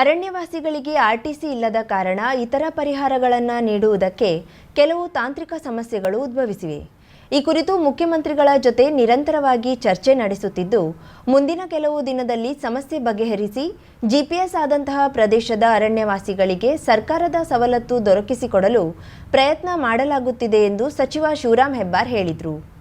ಅರಣ್ಯವಾಸಿಗಳಿಗೆ RTC ಇಲ್ಲದ ಕಾರಣ ಇತರ ಪರಿಹಾರಗಳನ್ನು ನೀಡುವುದಕ್ಕೆ ಕೆಲವು ತಾಂತ್ರಿಕ ಸಮಸ್ಯೆಗಳು ಉದ್ಭವಿಸಿವೆ. ಈ ಕುರಿತು ಮುಖ್ಯಮಂತ್ರಿಗಳ ಜೊತೆ ನಿರಂತರವಾಗಿ ಚರ್ಚೆ ನಡೆಸುತ್ತಿದ್ದು, ಮುಂದಿನ ಕೆಲವು ದಿನದಲ್ಲಿ ಸಮಸ್ಯೆ ಬಗೆಹರಿಸಿ ಜಿಪಿಎಸ್ ಆದಂತಹ ಪ್ರದೇಶದ ಅರಣ್ಯವಾಸಿಗಳಿಗೆ ಸರ್ಕಾರದ ಸವಲತ್ತು ದೊರಕಿಸಿಕೊಡಲು ಪ್ರಯತ್ನ ಮಾಡಲಾಗುತ್ತಿದೆ ಎಂದು ಸಚಿವ ಶಿವರಾಂ ಹೆಬ್ಬಾರ್ ಹೇಳಿದರು.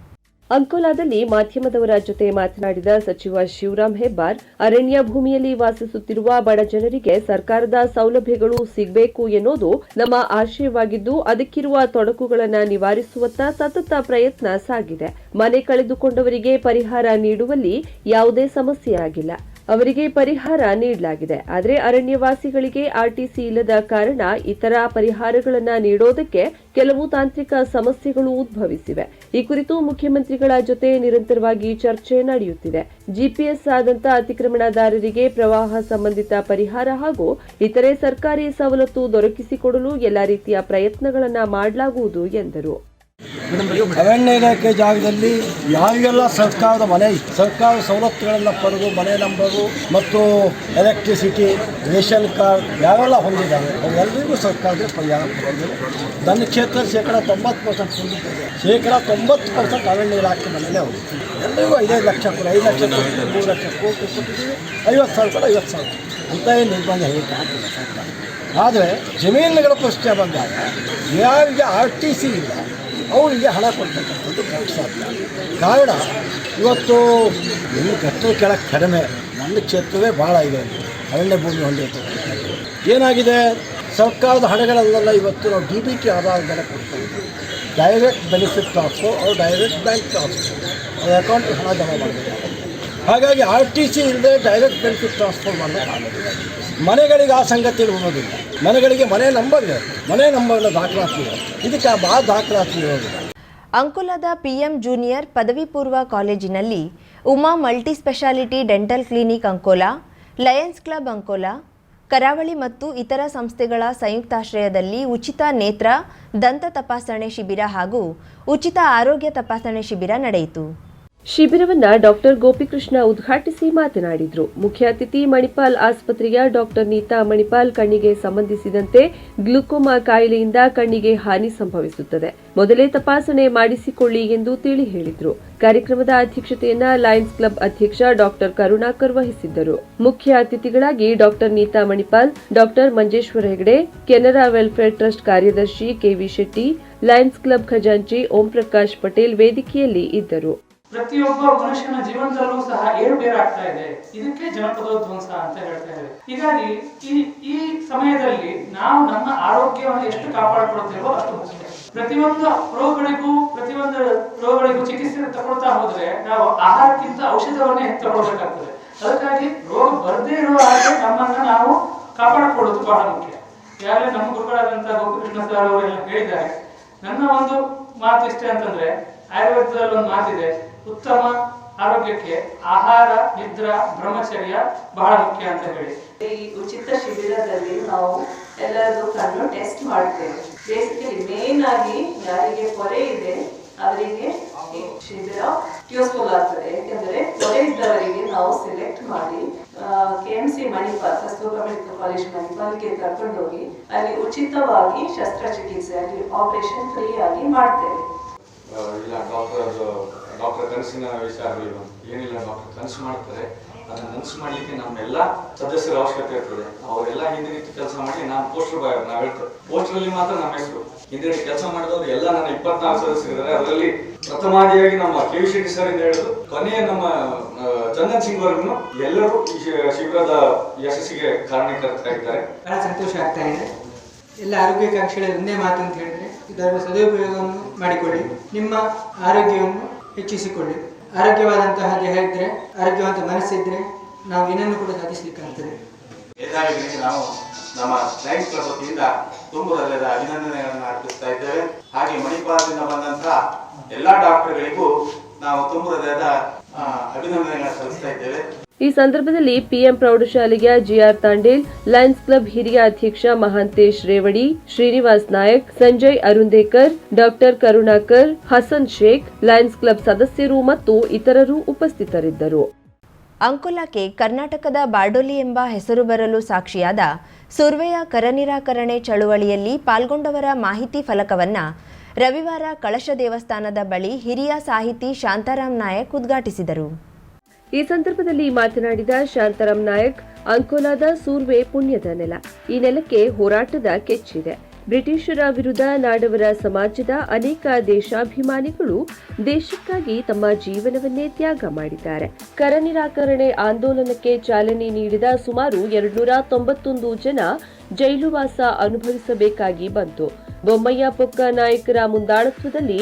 ಅಂಕೋಲಾದಲ್ಲಿ ಮಾಧ್ಯಮದವರ ಜೊತೆ ಮಾತನಾಡಿದ ಸಚಿವ ಶಿವರಾಂ ಹೆಬ್ಬಾರ್, ಅರಣ್ಯ ಭೂಮಿಯಲ್ಲಿ ವಾಸಿಸುತ್ತಿರುವ ಬಡ ಜನರಿಗೆ ಸರ್ಕಾರದ ಸೌಲಭ್ಯಗಳು ಸಿಗಬೇಕು ಎನ್ನುವುದು ನಮ್ಮ ಆಶಯವಾಗಿದ್ದು, ಅದಕ್ಕಿರುವ ತೊಡಕುಗಳನ್ನು ನಿವಾರಿಸುವತ್ತ ಸತತ ಪ್ರಯತ್ನ ಸಾಗಿದೆ. ಮನೆ ಕಳೆದುಕೊಂಡವರಿಗೆ ಪರಿಹಾರ ನೀಡುವಲ್ಲಿ ಯಾವುದೇ ಸಮಸ್ಯೆ ಆಗಿಲ್ಲ. ಅವರಿಗೆ ಪರಿಹಾರ ನೀಡಲಾಗಿದೆ. ಆದರೆ ಅರಣ್ಯವಾಸಿಗಳಿಗೆ ಆರ್ಟಿಸಿ ಇಲ್ಲದ ಕಾರಣ ಇತರ ಪರಿಹಾರಗಳನ್ನು ನೀಡೋದಕ್ಕೆ ಕೆಲವು ತಾಂತ್ರಿಕ ಸಮಸ್ಯೆಗಳು ಉದ್ಭವಿಸಿವೆ. ಈ ಕುರಿತು ಮುಖ್ಯಮಂತ್ರಿಗಳ ಜೊತೆ ನಿರಂತರವಾಗಿ ಚರ್ಚೆ ನಡೆಯುತ್ತಿದೆ. ಜಿಪಿಎಸ್ ಆದಂತ ಅತಿಕ್ರಮಣದಾರರಿಗೆ ಪ್ರವಾಹ ಸಂಬಂಧಿತ ಪರಿಹಾರ ಹಾಗೂ ಇತರೆ ಸರ್ಕಾರಿ ಸವಲತ್ತು ದೊರಕಿಸಿಕೊಡಲು ಎಲ್ಲ ರೀತಿಯ ಪ್ರಯತ್ನಗಳನ್ನು ಮಾಡಲಾಗುವುದು ಎಂದರು. ಅರಣ್ಯ ಇಲಾಖೆ ಜಾಗದಲ್ಲಿ ಯಾರಿಗೆಲ್ಲ ಸರ್ಕಾರದ ಮನೆ, ಸರ್ಕಾರದ ಸವಲತ್ತುಗಳನ್ನು ಪಡೆದು ಮನೆ ನಂಬರು ಮತ್ತು ಎಲೆಕ್ಟ್ರಿಸಿಟಿ ರೇಷನ್ ಕಾರ್ಡ್ ಯಾವೆಲ್ಲ ಹೊಂದಿದ್ದಾರೆ ಅವರೆಲ್ಲರಿಗೂ ಸರ್ಕಾರದ ಪರಿಹಾರ ನನ್ನ ಕ್ಷೇತ್ರ ಶೇಕಡ ತೊಂಬತ್ತು ಪರ್ಸೆಂಟ್ ಹೊಂದಿದ್ದಾರೆ ಶೇಕಡ ತೊಂಬತ್ತು ಪರ್ಸೆಂಟ್ ಅರಣ್ಯ ಇಲಾಖೆ ಮನೆಯೇ ಹೋಗುತ್ತೆ ಎಲ್ಲರಿಗೂ ಐದೈದು ಲಕ್ಷ ಕೊಡಿ, ಐದು ಲಕ್ಷ ಕೊಟ್ಟಿದ್ದೀವಿ ಮೂರು ಲಕ್ಷ ಕೋಟಿ ಕೊಟ್ಟಿದ್ದೀವಿ. ಐವತ್ತು ಸಾವಿರ ಕೂಡ, ಐವತ್ತು ಸಾವಿರ ಅಂತ ಏನು ನಿರ್ಬಂಧ ಹೇಗೆ ಹಾಕಿಲ್ಲ ಸರ್ಕಾರ. ಆದರೆ ಜಮೀನುಗಳ ಪ್ರಶ್ನೆ ಬಂದಾಗ ಯಾರಿಗೆ ಆರ್ ಟಿ ಸಿ ಇಲ್ಲ ಅವರಿಗೆ ಹಣ ಕೊಡ್ತಕ್ಕಂಥದ್ದು ಸಾಧ್ಯ ಕಾರಣ, ಇವತ್ತು ಎಲ್ಲಿ ಕಟ್ಟಡ ಕೆಳಗೆ ಕಡಿಮೆ ನನ್ನ ಕ್ಷೇತ್ರವೇ ಭಾಳ ಇದೆ. ಅರಣ್ಯ ಭೂಮಿ ಹೊಂದಿರತಕ್ಕಂಥದ್ದು. ಏನಾಗಿದೆ? ಸರ್ಕಾರದ ಹಣಗಳಲ್ಲೆಲ್ಲ ಇವತ್ತು ನಾವು ಡಿ ಬಿ ಟಿ ಆಧಾರದ ಮೇಲೆ ಕೊಡ್ತಾ ಡೈರೆಕ್ಟ್ ಬೆನಿಫಿಟ್ ಟ್ರಾನ್ಸ್ಫರ್ ಅವ್ರು ಡೈರೆಕ್ಟ್ ಬ್ಯಾಂಕ್ ಟ್ರಾನ್ಸ್ಫರ್ ಅವ್ರ ಅಕೌಂಟ್ಗೆ ಹಣ ಜಮಾ ಮಾಡಬೇಕಾಗುತ್ತೆ. ಹಾಗಾಗಿ ಆರ್ ಟಿ ಸಿ ಇಲ್ಲದೆ ಡೈರೆಕ್ಟ್ ಬೆನಿಫಿಟ್ ಟ್ರಾನ್ಸ್ಫರ್ ಮಾಡಬೇಕಾಗುತ್ತೆ. ಮನೆಗಳಿಗೆ ಆ ಸಂಗತಿ ಇರುವುದಿಲ್ಲ. ಮನೆಗಳಿಗೆ ಮನೆ ನಂಬರ್ ಮನೆ ನಂಬರ್ನ ದಾಖಲಾತಿ ಇದಕ್ಕೆ ಆ ದಾಖಲಾತಿ ಇರೋದಿಲ್ಲ ಅಂಕೋಲಾದ ಪಿಎಂ ಜೂನಿಯರ್ ಪದವಿ ಪೂರ್ವ ಕಾಲೇಜಿನಲ್ಲಿ Uma multi speciality dental clinic Ankola, lions club Ankola, ಕರಾವಳಿ ಮತ್ತು ಇತರ ಸಂಸ್ಥೆಗಳ ಸಂಯುಕ್ತಾಶ್ರಯದಲ್ಲಿ ಉಚಿತ ನೇತ್ರ, ದಂತ ತಪಾಸಣೆ ಶಿಬಿರ ಹಾಗೂ ಉಚಿತ ಆರೋಗ್ಯ ತಪಾಸಣೆ ಶಿಬಿರ ನಡೆಯಿತು. ಶಿಬಿರವನ್ನ ಡಾಕ್ಟರ್ ಗೋಪಿಕೃಷ್ಣ ಉದ್ಘಾಟಿಸಿ ಮಾತನಾಡಿದರು. ಮುಖ್ಯ ಅತಿಥಿ ಮಣಿಪಾಲ್ ಆಸ್ಪತ್ರೆಯ ಡಾಕ್ಟರ್ ನೀತಾ ಮಣಿಪಾಲ್ ಕಣ್ಣಿಗೆ ಸಂಬಂಧಿಸಿದಂತೆ ಗ್ಲುಕೋಮಾ ಕಾಯಿಲೆಯಿಂದ ಕಣ್ಣಿಗೆ ಹಾನಿ ಸಂಭವಿಸುತ್ತದೆ. ಮೊದಲೇ ತಪಾಸಣೆ ಮಾಡಿಸಿಕೊಳ್ಳಿ ಎಂದು ತಿಳಿ ಹೇಳಿದರು. ಕಾರ್ಯಕ್ರಮದ ಅಧ್ಯಕ್ಷತೆಯನ್ನ ಲಯನ್ಸ್ ಕ್ಲಬ್ ಅಧ್ಯಕ್ಷ ಡಾಕ್ಟರ್ ಕರುಣಾಕರ್ ವಹಿಸಿದ್ದರು. ಮುಖ್ಯ ಅತಿಥಿಗಳಾಗಿ doctor Neeta Manipal, doctor Manjeshwar Hegde, Canara welfare trust ಕಾರ್ಯದರ್ಶಿ K V Shetty, lions club ಖಜಾಂಚಿ ಓಂ ಪ್ರಕಾಶ್ ಪಟೇಲ್ ವೇದಿಕೆಯಲ್ಲಿ ಇದ್ದರು. ಪ್ರತಿಯೊಬ್ಬ ಮನುಷ್ಯನ ಜೀವನದಲ್ಲೂ ಸಹ ಏರುಪೇರು ಆಗ್ತಾ ಇದೆ. ಇದಕ್ಕೆ ಜನಪದೋಧ್ವಂಸ ಅಂತ ಹೇಳ್ತಾ ಇದೆ ಹೀಗಾಗಿ ಈ ಈ ಸಮಯದಲ್ಲಿ ನಾವು ನಮ್ಮ ಆರೋಗ್ಯವನ್ನು ಎಷ್ಟು ಕಾಪಾಡಿಕೊಳ್ತೇವೋ ಅಷ್ಟು. ಮುಖ್ಯ ಪ್ರತಿಯೊಂದು ರೋಗಗಳಿಗೂ ಪ್ರತಿಯೊಂದು ರೋಗಗಳಿಗೂ ಚಿಕಿತ್ಸೆ ತಗೊಳ್ತಾ ಹೋದ್ರೆ ನಾವು ಆಹಾರಕ್ಕಿಂತ ಔಷಧವನ್ನೇ ತಗೊಳ್ಬೇಕಾಗ್ತದೆ. ಅದಕ್ಕಾಗಿ ರೋಗ ಬರದೇ ಇರುವ ಹಾಗೆ ನಮ್ಮನ್ನ ನಾವು ಕಾಪಾಡಿಕೊಳ್ಳೋದು ಬಹಳ ಮುಖ್ಯ. ಯಾರೇ ನಮ್ಮ ಗುರುಗಳಾದಂತಹ ಗೋಪಿಕೃಷ್ಣ ಸರ್ ಅವರೆಲ್ಲ ಹೇಳಿದ್ದಾರೆ. ನನ್ನ ಒಂದು ಮಾತು ಇಷ್ಟೇ ಅಂತಂದ್ರೆ, ಆಯುರ್ವೇದದಲ್ಲಿ ಒಂದು ಮಾತಿದೆ ಉತ್ತಮ ಆರೋಗ್ಯಕ್ಕೆ ಆಹಾರ ನಿದ್ರಾ ಬ್ರಹ್ಮಚರ್ಯ ಬಹಳ ಮುಖ್ಯ ಅಂತ ಹೇಳಿ. ಈ ಉಚಿತ ಶಿಬಿರದಲ್ಲಿ ನಾವು ಎಲ್ಲರದು ಕಣ್ಣು ಟೆಸ್ಟ್ ಮಾಡ್ತೇವೆ ಬೇಸಿಕಲಿ ಮೇನ್ ಆಗಿ ಯಾರಿಗೆ ಕೊರೆ ಇದೆ ಅವರಿಗೆ ಈ ಶಿಬಿರ ಯೂಸ್ಫುಲ್ ಆಗ್ತದೆ. ಯಾಕಂದ್ರೆ ಕೊರೆ ಇದ್ದವರಿಗೆ ನಾವು ಸೆಲೆಕ್ಟ್ ಮಾಡಿ K M C Manipal Kasturba medical college ಮಣಿಪಾಲ್ಗೆ ಕರ್ಕೊಂಡೋಗಿ ಅಲ್ಲಿ ಉಚಿತವಾಗಿ ಶಸ್ತ್ರಚಿಕಿತ್ಸೆ ಅಲ್ಲಿ ಆಪರೇಷನ್ ಫ್ರೀ ಆಗಿ ಮಾಡ್ತೇವೆ. ಇಲ್ಲ ಡಾಕ್ಟರ್ ಡಾಕ್ಟರ್ ಕನಸಿನ ವಿಚಾರ ಏನಿಲ್ಲ, ಡಾಕ್ಟರ್ ಕನಸು ಮಾಡ್ತಾರೆ. ಅದನ್ನ ನನಸು ಮಾಡ್ಲಿಕ್ಕೆ ನಮ್ಮೆಲ್ಲ ಸದಸ್ಯರ ಅವಶ್ಯಕತೆ ಇರ್ತದೆ. ಅವರೆಲ್ಲ ಹಿಂದೆ ಕೆಲಸ ಮಾಡಿ ನಾನು ಪೋಸ್ಟರ್ ಬಾಯರ್ ನಾವು ಹೇಳ್ತೇವೆ. ಪೋಸ್ಟರ್ ಅಲ್ಲಿ ಮಾತ್ರ ನಮ್ಮ ಹೆಸರು. ಹಿಂದೆ ಕೆಲಸ ಮಾಡಿದವರು ಎಲ್ಲ ನನ್ನ ಇಪ್ಪತ್ನಾಲ್ಕು ಸದಸ್ಯರಿದ್ದಾರೆ ಅದರಲ್ಲಿ ಪ್ರಥಮಾದಿಯಾಗಿ ನಮ್ಮ ಕೆ ವಿ ಶೆಟ್ಟಿ ಸರ್ ಇಂದ ಹೇಳಿದ್ರು ಕೊನೆಯ ನಮ್ಮ ಚಂದನ್ ಸಿಂಗ್ ವರ್ಗು ಎಲ್ಲರೂ ಈ ಶಿಬಿರದ ಯಶಸ್ಸಿಗೆ ಕಾರಣಕರ್ತರಾಗಿದ್ದಾರೆ ಬಹಳ ಸಂತೋಷ ಆಗ್ತಾ ಇದೆ. ಎಲ್ಲ ಆರೋಗ್ಯಕಾಂಕ್ಷಿಗಳ ಒಂದೇ ಮಾತು ಅಂತ ಹೇಳಿದ್ರೆ ಇದರ ಸದುಪಯೋಗವನ್ನು ಮಾಡಿಕೊಳ್ಳಿ ನಿಮ್ಮ ಆರೋಗ್ಯವನ್ನು ಹೆಚ್ಚಿಸಿಕೊಳ್ಳಿ. ಆರೋಗ್ಯವಾದಂತಹ ದೇಹ ಇದ್ದರೆ ಆರೋಗ್ಯವಂತ ಮನಸ್ಸಿದ್ರೆ ನಾವು ಏನನ್ನು ಕೂಡ ಸಾಧಿಸಲಿಕ್ಕಾಗ್ತದೆ. ನಾವು ನಮ್ಮ ಲೈನ್ಸ್ ಕ್ಲಬ್ ವತಿಯಿಂದ ತುಂಬ ಹೃದಯದ ಅಭಿನಂದನೆಗಳನ್ನು ಅರ್ಪಿಸ್ತಾ ಇದ್ದೇವೆ. ಹಾಗೆ ಮಣಿಪಾಲದಿಂದ ಬಂದಂತಹ ಎಲ್ಲಾ ಡಾಕ್ಟರ್ಗಳಿಗೂ ನಾವು ತುಂಬ ಹೃದಯದ ಆ, ಅಭಿನಂದನೆಗಳನ್ನು ಸಲ್ಲಿಸ್ತಾ ಇದ್ದೇವೆ. ಈ ಸಂದರ್ಭದಲ್ಲಿ ಪಿಎಂ ಪ್ರೌಢಶಾಲೆಯ ಜಿಆರ್ ತಾಂಡೇಲ್, ಲಯನ್ಸ್ ಕ್ಲಬ್ ಹಿರಿಯ ಅಧ್ಯಕ್ಷ Mahantesh Revadi, Srinivas Nayak, Sanjay Arundekar doctor Karunakar, Hasan Shaikh, lions club ಸದಸ್ಯರು ಮತ್ತು ಇತರರು ಉಪಸ್ಥಿತರಿದ್ದರು. ಅಂಕೋಲಾಕ್ಕೆ ಕರ್ನಾಟಕದ ಬಾರ್ಡೋಲಿ ಎಂಬ ಹೆಸರು ಬರಲು ಸಾಕ್ಷಿಯಾದ ಸುರ್ವೆಯ ಕರನಿರಾಕರಣೆ ಚಳುವಳಿಯಲ್ಲಿ ಪಾಲ್ಗೊಂಡವರ ಮಾಹಿತಿ ಫಲಕವನ್ನು ರವಿವಾರ ಕಳಶ ದೇವಸ್ಥಾನದ ಬಳಿ ಹಿರಿಯ ಸಾಹಿತಿ ಶಾಂತಾರಾಮ್ ನಾಯಕ್ ಉದ್ಘಾಟಿಸಿದರು. ಈ ಸಂದರ್ಭದಲ್ಲಿ ಮಾತನಾಡಿದ ಶಾಂತಾರಾಮ್ ನಾಯಕ್, ಅಂಕೋಲಾದ ಸೂರ್ವೆ ಪುಣ್ಯದ ನೆಲ. ಈ ನೆಲಕ್ಕೆ ಹೋರಾಟದ ಕೆಚ್ಚಿದೆ. ಬ್ರಿಟಿಷರ ವಿರುದ್ಧ ನಾಡವರ ಸಮಾಜದ ಅನೇಕ ದೇಶಾಭಿಮಾನಿಗಳು ದೇಶಕ್ಕಾಗಿ ತಮ್ಮ ಜೀವನವನ್ನೇ ತ್ಯಾಗ ಮಾಡಿದ್ದಾರೆ. ಕರ ನಿರಾಕರಣೆ ಆಂದೋಲನಕ್ಕೆ ಚಾಲನೆ ನೀಡಿದ ಸುಮಾರು ಎರಡ್ನೂರ ತೊಂಬತ್ತೊಂದು ಜನ ಜೈಲುವಾಸ ಅನುಭವಿಸಬೇಕಾಗಿ ಬಂತು. ಬೊಮ್ಮಯ್ಯ ಪೊಕ್ಕ ನಾಯಕರ ಮುಂದಾಳತ್ವದಲ್ಲಿ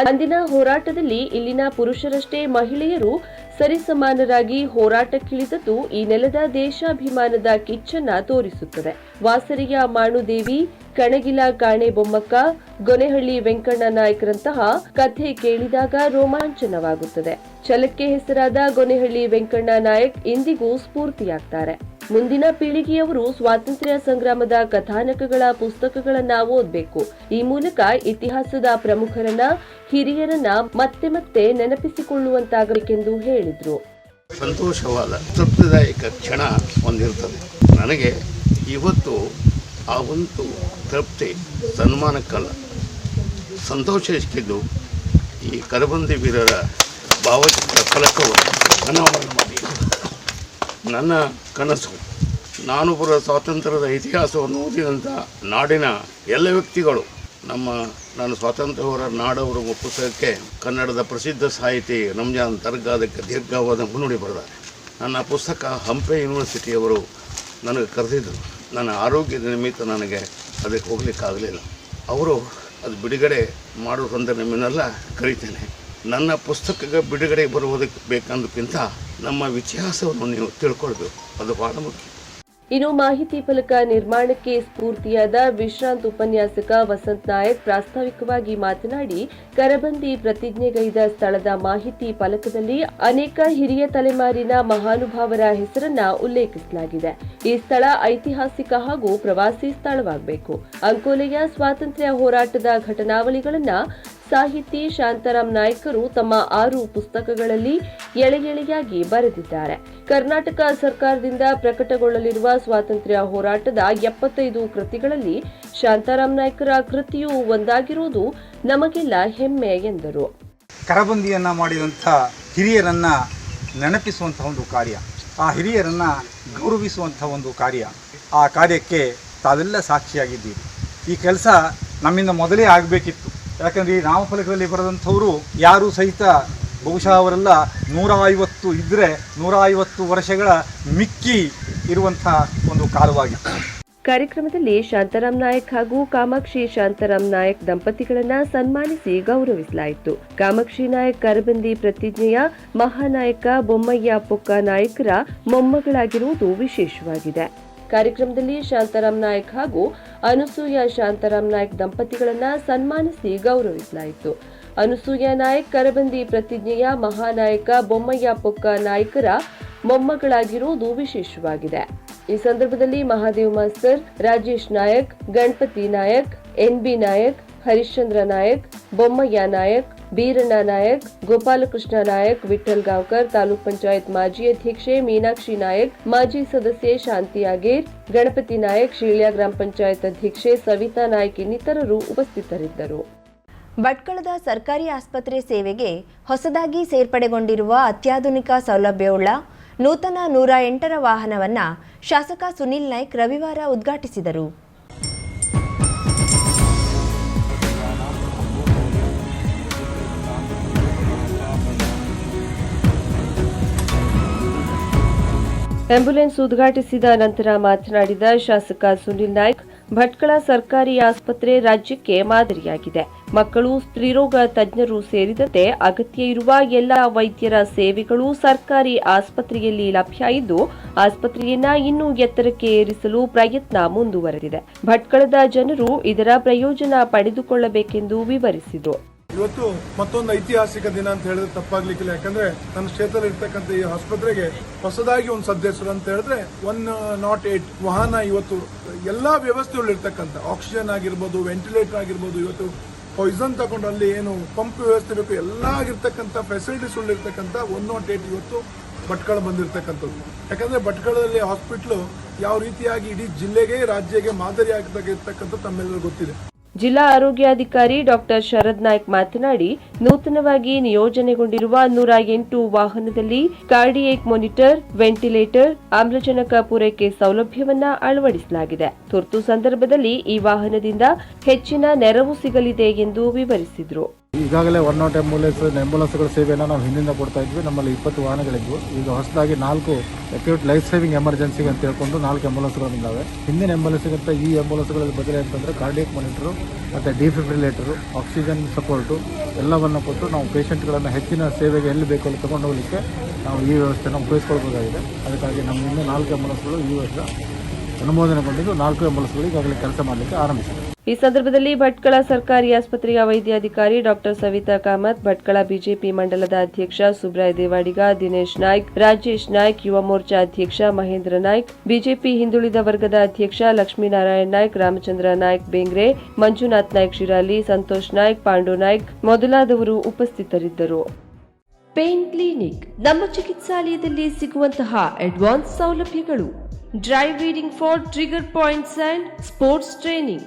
ಅಂದಿನ ಹೋರಾಟದಲ್ಲಿ ಇಲ್ಲಿನ ಪುರುಷರಷ್ಟೇ ಮಹಿಳೆಯರು ಸರಿಸಮಾನರಾಗಿ ಹೋರಾಟಕ್ಕಿಳಿದದ್ದು ಈ ನೆಲದ ದೇಶಾಭಿಮಾನದ ಕಿಚ್ಚನ್ನ ತೋರಿಸುತ್ತದೆ. ವಾಸರಿಯ ಮಾಣುದೇವಿ, ಕಣಗಿಲ ಕಾಣೆ ಬೊಮ್ಮಕ್ಕ ಗೊನೆಹಳ್ಳಿ ವೆಂಕಣ್ಣ ನಾಯಕರಂತಹ ಕಥೆ ಕೇಳಿದಾಗ ರೋಮಾಂಚನವಾಗುತ್ತದೆ. ಛಲಕ್ಕೆ ಹೆಸರಾದ ಗೊನೆಹಳ್ಳಿ ವೆಂಕಣ್ಣ ನಾಯಕ್ ಇಂದಿಗೂ ಸ್ಫೂರ್ತಿಯಾಗ್ತಾರೆ. ಮುಂದಿನ ಪೀಳಿಗೆಯವರು ಸ್ವಾತಂತ್ರ್ಯ ಸಂಗ್ರಾಮದ ಕಥಾನಕಗಳ ಪುಸ್ತಕಗಳನ್ನ ಓದಬೇಕು. ಈ ಮೂಲಕ ಇತಿಹಾಸದ ಪ್ರಮುಖರನ್ನ, ಹಿರಿಯರನ್ನ ಮತ್ತೆ ಮತ್ತೆ ನೆನಪಿಸಿಕೊಳ್ಳುವಂತಾಗಬೇಕೆಂದು ಹೇಳಿದ್ರು. ಸಂತೋಷವಾದ, ತೃಪ್ತಿದಾಯಕ ಕ್ಷಣ ಹೊಂದಿರ್ತದೆ ನನಗೆ ಇವತ್ತು ಆ ಒಂದು ತೃಪ್ತಿ, ಸನ್ಮಾನಕ್ಕಲ್ಲ. ಸಂತೋಷ ಎಷ್ಟಿದ್ದು, ಈ ಕರಬಂದಿ ವೀರರ ಭಾವಚಿತ್ರ ಫಲಕವನ್ನು ಅನಾವರಣ ಮಾಡಿ ನನ್ನ ಕನಸು. ನಾನು ಬರುವ ಸ್ವಾತಂತ್ರ್ಯದ ಇತಿಹಾಸವನ್ನು ಓದಿದಂಥ ನಾಡಿನ ಎಲ್ಲ ವ್ಯಕ್ತಿಗಳು, ನಮ್ಮ ನಾನು ಸ್ವಾತಂತ್ರ್ಯ ಹೋರಾಟ ನಾಡವರು ಪುಸ್ತಕಕ್ಕೆ ಕನ್ನಡದ ಪ್ರಸಿದ್ಧ ಸಾಹಿತಿ ರಂಜಾನ್ ದರ್ಗಾ ದೀರ್ಘವಾದ ಮುನ್ನುಡಿ ಬರೆದಾರೆ. ನನ್ನ ಪುಸ್ತಕ ಹಂಪೆ ಯೂನಿವರ್ಸಿಟಿಯವರು ನನಗೆ ಕರೆದಿದ್ದರು. ನನ್ನ ಆರೋಗ್ಯದ ನಿಮಿತ್ತ ನನಗೆ ಅದಕ್ಕೆ ಹೋಗಲಿಕ್ಕಾಗಲಿಲ್ಲ ಅವರು ಅದು ಬಿಡುಗಡೆ ಮಾಡುವುದಂದ್ರೆ ನಿಮ್ಮನ್ನೆಲ್ಲ ಕರಿತೇನೆ. ನನ್ನ ಪುಸ್ತಕ ಬಿಡುಗಡೆ ಬರುವುದಕ್ಕೆ ಬೇಕಂದಕ್ಕಿಂತ ನಮ್ಮ ಇತಿಹಾಸವನ್ನು ನೀವು ತಿಳ್ಕೊಳ್ಬೇಕು. ಅದು ಬಹಳ ಮುಖ್ಯ. ಇನ್ನು ಮಾಹಿತಿ ಫಲಕ ನಿರ್ಮಾಣಕ್ಕೆ ಸ್ಫೂರ್ತಿಯಾದ ವಿಶ್ರಾಂತ ಉಪನ್ಯಾಸಕ ವಸಂತ್ ನಾಯಕ್ ಪ್ರಾಸ್ತಾವಿಕವಾಗಿ ಮಾತನಾಡಿ, ಕರಬಂದಿ ಪ್ರತಿಜ್ಞೆಗೈದ ಸ್ಥಳದ ಮಾಹಿತಿ ಫಲಕದಲ್ಲಿ ಅನೇಕ ಹಿರಿಯ ತಲೆಮಾರಿನ ಮಹಾನುಭಾವರ ಹೆಸರನ್ನ ಉಲ್ಲೇಖಿಸಲಾಗಿದೆ. ಈ ಸ್ಥಳ ಐತಿಹಾಸಿಕ ಹಾಗೂ ಪ್ರವಾಸಿ ಸ್ಥಳವಾಗಬೇಕು. ಅಂಕೋಲೆಯ ಸ್ವಾತಂತ್ರ್ಯ ಹೋರಾಟದ ಘಟನಾವಳಿಗಳನ್ನ ಸಾಹಿತಿ ಶಾಂತಾರಾಮ್ ನಾಯ್ಕರು ತಮ್ಮ ಆರು ಪುಸ್ತಕಗಳಲ್ಲಿ ಎಳೆಗೆಳೆಯಾಗಿ ಬರೆದಿದ್ದಾರೆ. ಕರ್ನಾಟಕ ಸರ್ಕಾರದಿಂದ ಪ್ರಕಟಗೊಳ್ಳಲಿರುವ ಸ್ವಾತಂತ್ರ್ಯ ಹೋರಾಟದ ಎಪ್ಪತ್ತೈದು ಕೃತಿಗಳಲ್ಲಿ ಶಾಂತಾರಾಮ್ ನಾಯ್ಕರ ಕೃತಿಯು ಒಂದಾಗಿರುವುದು ನಮಗೆಲ್ಲ ಹೆಮ್ಮೆ ಎಂದರು. ಕರಬಂದಿಯನ್ನು ಮಾಡಿದಂಥ ಹಿರಿಯರನ್ನ ನೆನಪಿಸುವಂತಹ ಒಂದು ಕಾರ್ಯ. ಆ ಹಿರಿಯರನ್ನ ಗೌರವಿಸುವಂಥ ಒಂದು ಕಾರ್ಯ. ಆ ಕಾರ್ಯಕ್ಕೆ ತಾವೆಲ್ಲ ಸಾಕ್ಷಿಯಾಗಿದ್ದೀರಿ. ಈ ಕೆಲಸ ನಮ್ಮಿಂದ ಮೊದಲೇ ಆಗಬೇಕಿತ್ತು. ಯಾಕಂದರೆ ಈ ನಾಮಫಲಕದಲ್ಲಿ ಬರೆದಂಥವರು ಯಾರೂ ಸಹಿತ ಬಹುಶಃ ಅವರೆಲ್ಲ ನೂರ ಐವತ್ತು ಇದ್ದರೆ ನೂರ ಐವತ್ತು ವರ್ಷಗಳ ಮಿಕ್ಕಿ ಇರುವಂಥ ಒಂದು ಕಾಲವಾಗಿತ್ತು. ಕಾರ್ಯಕ್ರಮದಲ್ಲಿ ಶಾಂತಾರಾಮ್ ನಾಯಕ್ ಹಾಗೂ ಕಾಮಾಕ್ಷಿ ಶಾಂತಾರಾಮ್ ನಾಯಕ್ ದಂಪತಿಗಳನ್ನ ಸನ್ಮಾನಿಸಿ ಗೌರವಿಸಲಾಯಿತು. ಕಾಮಾಕ್ಷಿ ನಾಯಕ್ ಕರಬಂದಿ ಪ್ರತಿಜ್ಞೆಯ ಮಹಾನಾಯಕ ಬೊಮ್ಮಯ್ಯ ಪೊಕ್ಕ ನಾಯಕರ ಮೊಮ್ಮಗಳಾಗಿರುವುದು ವಿಶೇಷವಾಗಿದೆ. ಕಾರ್ಯಕ್ರಮದಲ್ಲಿ ಶಾಂತಾರಾಮ್ ನಾಯಕ್ ಹಾಗೂ ಅನುಸೂಯ ಶಾಂತಾರಾಮ್ ನಾಯಕ್ ದಂಪತಿಗಳನ್ನ ಸನ್ಮಾನಿಸಿ ಗೌರವಿಸಲಾಯಿತು. ಅನುಸೂಯ ನಾಯಕ್ ಕರಬಂದಿ ಪ್ರತಿಜ್ಞೆಯ ಮಹಾನಾಯಕ ಬೊಮ್ಮಯ್ಯ ಪೊಕ್ಕ ನಾಯಕರ ಮೊಮ್ಮಗಳಾಗಿರುವುದು ವಿಶೇಷವಾಗಿದೆ. ಈ ಸಂದರ್ಭದಲ್ಲಿ Mahadev master Rajesh Nayak, Ganapati Nayak, N B Nayak, Harishchandra Nayak, Bommayya Nayak Beeranna Nayak, Gopalakrishna Nayak Vithal Gaonkar, taluk panchayat ಮಾಜಿ ಅಧ್ಯಕ್ಷೆ ಮೀನಾಕ್ಷಿ ನಾಯಕ್, ಮಾಜಿ ಸದಸ್ಯೆ ಶಾಂತಿ ಆಗೇರ್ ಗಣಪತಿ ನಾಯಕ್, ಶೀಳ್ಯ ಗ್ರಾಮ ಪಂಚಾಯತ್ ಅಧ್ಯಕ್ಷೆ ಸವಿತಾ ನಾಯಕ್ ಇನ್ನಿತರರು ಉಪಸ್ಥಿತರಿದ್ದರು. ಭಟ್ಕಳದ ಸರ್ಕಾರಿ ಆಸ್ಪತ್ರೆ ಸೇವೆಗೆ ಹೊಸದಾಗಿ ಸೇರ್ಪಡೆಗೊಂಡಿರುವ ಅತ್ಯಾಧುನಿಕ ಸೌಲಭ್ಯವುಳ್ಳ ನೂತನ ನೂರ ಎಂಟರ ವಾಹನವನ್ನು ಶಾಸಕ ಸುನಿಲ್ ನಾಯ್ಕ್ ರವಿವಾರ ಉದ್ಘಾಟಿಸಿದರು. ಆಂಬ್ಯುಲೆನ್ಸ್ ಉದ್ಘಾಟಿಸಿದ ನಂತರ ಮಾತನಾಡಿದ ಶಾಸಕ ಸುನಿಲ್ ನಾಯ್ಕ್, ಭಟ್ಕಳ ಸರ್ಕಾರಿ ಆಸ್ಪತ್ರೆ ರಾಜ್ಯಕ್ಕೆ ಮಾದರಿಯಾಗಿದೆ. ಮಕ್ಕಳು ಸ್ತ್ರೀರೋಗ ತಜ್ಞರು ಸೇರಿದಂತೆ ಅಗತ್ಯ ಇರುವ ಎಲ್ಲ ವೈದ್ಯರ ಸೇವೆಗಳು ಸರ್ಕಾರಿ ಆಸ್ಪತ್ರೆಯಲ್ಲಿ ಲಭ್ಯ ಇದ್ದು ಆಸ್ಪತ್ರೆಯನ್ನ ಇನ್ನೂ ಎತ್ತರಕ್ಕೆ ಏರಿಸಲು ಪ್ರಯತ್ನ ಮುಂದುವರೆದಿದೆ. ಭಟ್ಕಳದ ಜನರು ಇದರ ಪ್ರಯೋಜನ ಪಡೆದುಕೊಳ್ಳಬೇಕೆಂದು ವಿವರಿಸಿದರು. ಇವತ್ತು ಮತ್ತೊಂದು ಐತಿಹಾಸಿಕ ದಿನ ಅಂತ ಹೇಳಿದ್ರೆ ತಪ್ಪಾಗ್ಲಿಕ್ಕಿಲ್ಲ. ಯಾಕಂದ್ರೆ ನನ್ನ ಕ್ಷೇತ್ರದಲ್ಲಿ ಇರ್ತಕ್ಕಂಥ ಈ ಆಸ್ಪತ್ರೆಗೆ ಹೊಸದಾಗಿ ಒಂದು ಸದಸ್ಯರು ಅಂತ ಹೇಳಿದ್ರೆ ಒನ್ ನಾಟ್ ಏಟ್ ವಾಹನ ಇವತ್ತು ಎಲ್ಲಾ ವ್ಯವಸ್ಥೆಗಳು ಇರ್ತಕ್ಕಂಥ ಆಕ್ಸಿಜನ್ ಆಗಿರ್ಬೋದು, ವೆಂಟಿಲೇಟರ್ ಆಗಿರ್ಬೋದು, ಇವತ್ತು ಪಾಯ್ಸನ್ ತಗೊಂಡು ಅಲ್ಲಿ ಏನು ಪಂಪ್ ವ್ಯವಸ್ಥೆ ಬೇಕು, ಎಲ್ಲ ಆಗಿರ್ತಕ್ಕಂಥ ಫೆಸಿಲಿಟೀಸ್ ಇರ್ತಕ್ಕಂಥ ಒನ್ ನಾಟ್ ಏಟ್ ಇವತ್ತು ಭಟ್ಕಳ ಬಂದಿರತಕ್ಕಂಥದ್ದು. ಯಾಕಂದ್ರೆ ಭಟ್ಕಳದಲ್ಲಿ ಹಾಸ್ಪಿಟ್ಲು ಯಾವ ರೀತಿಯಾಗಿ ಇಡೀ ಜಿಲ್ಲೆಗೆ ರಾಜ್ಯಕ್ಕೆ ಮಾದರಿ ಆಗ್ತಕ್ಕಂಥದ್ದು ತಮ್ಮೆಲ್ಲರೂ ಗೊತ್ತಿದೆ. ಜಿಲ್ಲಾ ಆರೋಗ್ಯಾಧಿಕಾರಿ ಡಾಕ್ಟರ್ ಶರದ್ ನಾಯ್ಕ್ ಮಾತನಾಡಿ, ನೂತನವಾಗಿ ನಿಯೋಜನೆಗೊಂಡಿರುವ ನೂರ ಎಂಟು ವಾಹನದಲ್ಲಿ ಕಾರ್ಡಿಯೇಕ್ ಮಾನಿಟರ್, ವೆಂಟಿಲೇಟರ್, ಆಮ್ಲಜನಕ ಪೂರೈಕೆ ಸೌಲಭ್ಯವನ್ನ ಅಳವಡಿಸಲಾಗಿದೆ. ತುರ್ತು ಸಂದರ್ಭದಲ್ಲಿ ಈ ವಾಹನದಿಂದ ಹೆಚ್ಚಿನ ನೆರವು ಸಿಗಲಿದೆ ಎಂದು ವಿವರಿಸಿದರು. ಈಗಾಗಲೇ ಒನ್ ನಾಟ್ ಆಂಬುಲೆನ್ಸ್ ಆಂಬುಲೆನ್ಸ್ಗಳ ಸೇವೆಯನ್ನು ನಾವು ಹಿಂದಿಂದ ಕೊಡ್ತಾ ಇದ್ವಿ. ನಮ್ಮಲ್ಲಿ ಇಪ್ಪತ್ತು ವಾಹನಗಳಿದ್ವು. ಈಗ ಹೊಸದಾಗಿ ನಾಲ್ಕು ಅಕ್ಯೂಟ್ ಲೈಫ್ ಸೇವಿಂಗ್ ಎಮರ್ಜೆನ್ಸಿಗೆ ಅಂತ ಹೇಳ್ಕೊಂಡು ನಾಲ್ಕು ಆಂಬುಲೆನ್ಸ್ಗಳು ಬಂದಾವೆ ಹಿಂದಿನ ಆಂಬುಲೆನ್ಸ್ಗಿಂತ ಈ ಆಂಬುಲೆನ್ಸ್ಗಳಲ್ಲಿ ಬದಲೇ ಅಂತಂದರೆ ಕಾರ್ಡಿಯಕ್ ಮಾನಿಟರು ಮತ್ತು ಡಿಫಿಬ್ರಿಲೇಟರು ಆಕ್ಸಿಜನ್ ಸಪೋರ್ಟು ಎಲ್ಲವನ್ನು ಕೊಟ್ಟು ನಾವು ಪೇಷಂಟ್ಗಳನ್ನು ಹೆಚ್ಚಿನ ಸೇವೆಗೆ ಎಲ್ಲಿ ಬೇಕು ಅಲ್ಲಿ ತೊಗೊಂಡು ಹೋಗಲಿಕ್ಕೆ ನಾವು ಈ ವ್ಯವಸ್ಥೆನ ಉಪಯೋಗಿಸ್ಕೊಳ್ಬೋದಾಗಿದೆ. ಅದಕ್ಕಾಗಿ ನಮ್ಮ ಹಿಂದೆ ನಾಲ್ಕು ಆಂಬುಲೆನ್ಸ್ಗಳು ಈ ವರ್ಷ ಅನುಮೋದನೆಗೊಂಡಿದ್ದು ನಾಲ್ಕು ಆಂಬುಲೆನ್ಸ್ಗಳು ಈಗಾಗಲೇ ಕೆಲಸ ಮಾಡಲಿಕ್ಕೆ ಆರಂಭಿಸಿದೆ. ಈ ಸಂದರ್ಭದಲ್ಲಿ ಭಟ್ಕಳ ಸರ್ಕಾರಿ ಆಸ್ಪತ್ರೆಯ ವೈದ್ಯಾಧಿಕಾರಿ ಡಾಕ್ಟರ್ ಸವಿತಾ ಕಾಮತ್, ಭಟ್ಕಳ ಬಿಜೆಪಿ ಮಂಡಲದ ಅಧ್ಯಕ್ಷ ಸುಬ್ರಾಯ್ ದೇವಾಡಿಗ, ದಿನೇಶ್ ನಾಯ್ಕ್, ರಾಜೇಶ್ ನಾಯ್ಕ್, ಯುವ ಮೋರ್ಚಾ ಅಧ್ಯಕ್ಷ ಮಹೇಂದ್ರ ನಾಯ್ಕ್, ಬಿಜೆಪಿ ಹಿಂದುಳಿದ ವರ್ಗದ ಅಧ್ಯಕ್ಷ ಲಕ್ಷ್ಮೀನಾರಾಯಣ್ ನಾಯ್ಕ್, ರಾಮಚಂದ್ರ ನಾಯ್ಕ್, ಬೇಂಗ್ರೆ, ಮಂಜುನಾಥ್ ನಾಯ್ಕ್, ಶಿರಾಲಿ, ಸಂತೋಷ್ ನಾಯ್ಕ್, ಪಾಂಡು ನಾಯ್ಕ್ ಮೊದಲಾದವರು ಉಪಸ್ಥಿತರಿದ್ದರು. ಪೇನ್ ಕ್ಲಿನಿಕ್ ನಮ್ಮ ಚಿಕಿತ್ಸಾಲಯದಲ್ಲಿ ಸಿಗುವಂತಹ ಅಡ್ವಾನ್ಸ್ ಸೌಲಭ್ಯಗಳು. Dry needling for trigger points and sports training.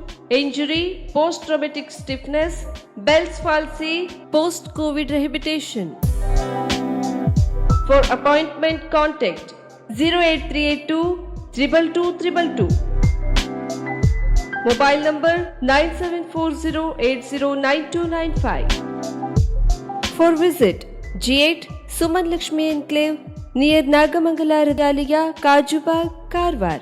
injury, post traumatic stiffness, Bell's palsy, post COVID rehabilitation. For appointment, contact 08382 222 Mobile number 9740809295. For visit G8 Suman Lakshmi Enclave near Nagamangala Radaliya, Kajubag, Karwar.